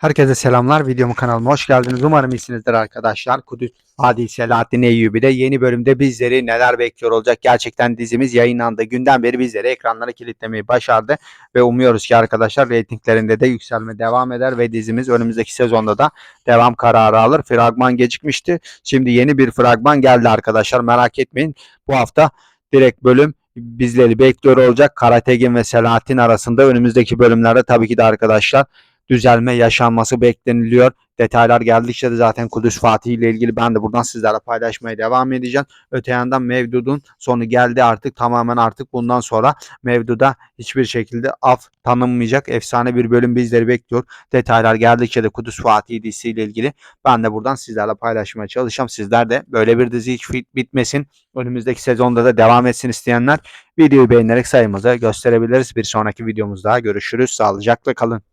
Herkese selamlar. Videomu kanalıma hoş geldiniz. Umarım iyisinizdir arkadaşlar. Kudüs Hadi Selahattin Eyyubi'de yeni bölümde bizleri neler bekliyor olacak? Gerçekten dizimiz yayınlandığı günden beri bizleri ekranlara kilitlemeyi başardı. Ve umuyoruz ki arkadaşlar reytinglerinde de yükselme devam eder ve dizimiz önümüzdeki sezonda da devam kararı alır. Fragman gecikmişti. Şimdi yeni bir fragman geldi arkadaşlar. Merak etmeyin. Bu hafta direkt bölüm bizleri bekliyor olacak. Karategin ve Selahattin arasında önümüzdeki bölümlerde tabii ki de arkadaşlar düzelme yaşanması bekleniliyor. Detaylar geldikçe de zaten Kudüs Fatih ile ilgili ben de buradan sizlerle paylaşmaya devam edeceğim. Öte yandan Mevdud'un sonu geldi artık tamamen artık bundan sonra Mevdud'a hiçbir şekilde af tanınmayacak. Efsane bir bölüm bizleri bekliyor. Detaylar geldikçe de Kudüs Fatih dizisiyle ilgili ben de buradan sizlerle paylaşmaya çalışacağım. Sizler de böyle bir dizi hiç bit- bitmesin. Önümüzdeki sezonda da devam etsin isteyenler videoyu beğenerek sayımızı gösterebiliriz. Bir sonraki videomuzda görüşürüz. Sağlıcakla kalın.